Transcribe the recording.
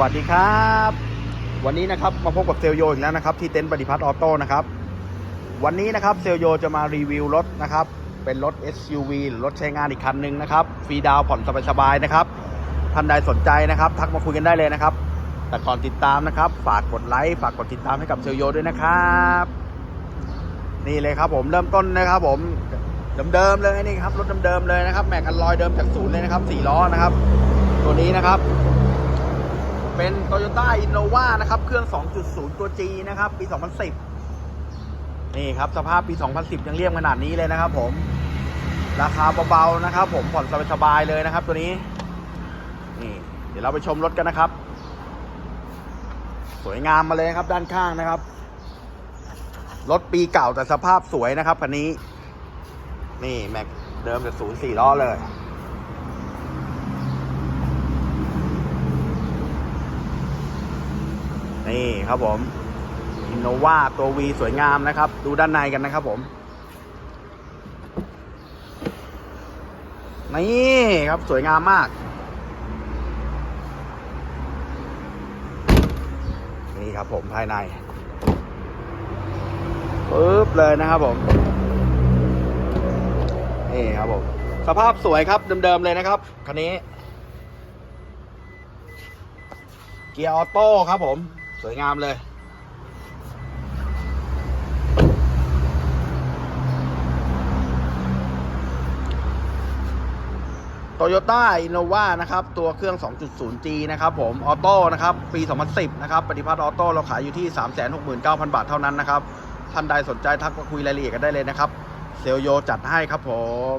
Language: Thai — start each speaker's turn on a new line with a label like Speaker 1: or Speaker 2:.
Speaker 1: วัสดีครับ วันนี้นะครับมาพบกับเซลโยอีกแล้วนะครับที่เต็นท์ปฏิพัฒน์ออโต้นะครับวันนี้นะครับเซลโยจะมารีวิวรถนะครับเป็นรถ SUV หรือรถใช้งานอีกคันหนึ่งนะครับฟรีดาวผ่อนสบายๆนะครับท่านใดสนใจนะครับ ทักมาคุยกันได้เลยนะครับ แต่ก่อนติดตามนะครับ ฝากกดไลค์ฝากกดติดตามให้กับเซลโยด้วยนะครับนี่เลยครับผมเริ่มต้นนะครับผมเดิมๆเลยนี่ครับรถเดิมๆเลยนะครับแม็กกันลอยเดิมจากศูนย์เลยนะครับสี่ล้อนะครับ ตัวนี้นะครับ เป็น Toyota Innova นะครับ เครื่อง 2.0 ตัว G นะครับ ปี 2010 นี่ครับ สภาพปี 2010 ยังเรียบขนาดนี้เลยนะครับผม ราคาเบาๆนะครับผมผ่อนสบายๆเลยนะครับ ตัวนี้ นี่ เดี๋ยวเราไปชมรถกันนะครับ สวยงามมาเลยครับด้านข้างนะครับ รถปีเก่าแต่สภาพสวยนะครับคันนี้ นี่แม็กเดิมจากศูนย์สี่ล้อเลย นี่ครับผมอินโนวาตัว V สวยงามนะครับ ดูด้านในกันนะครับผมนี่ครับสวยงามมากนี่ครับผมภายในปึ๊บเลยนะครับผมนี่ครับผมสภาพสวยครับเดิมๆเลยนะครับคันนี้ เกียร์ออโต้ครับผม สวยงามเลยโตโยต้าอินโนวานะครับ ตัวเครื่อง 2.0G นะครับผม ออโต้นะครับ ปี 2010 นะครับ ปฏิพัฒน์ออโต้ เราขายอยู่ที่ 369,000 บาทเท่านั้นนะครับ ท่านใดสนใจทักมาคุยรายละเอียดกันได้เลยนะครับ เซลโยจัดให้ครับผม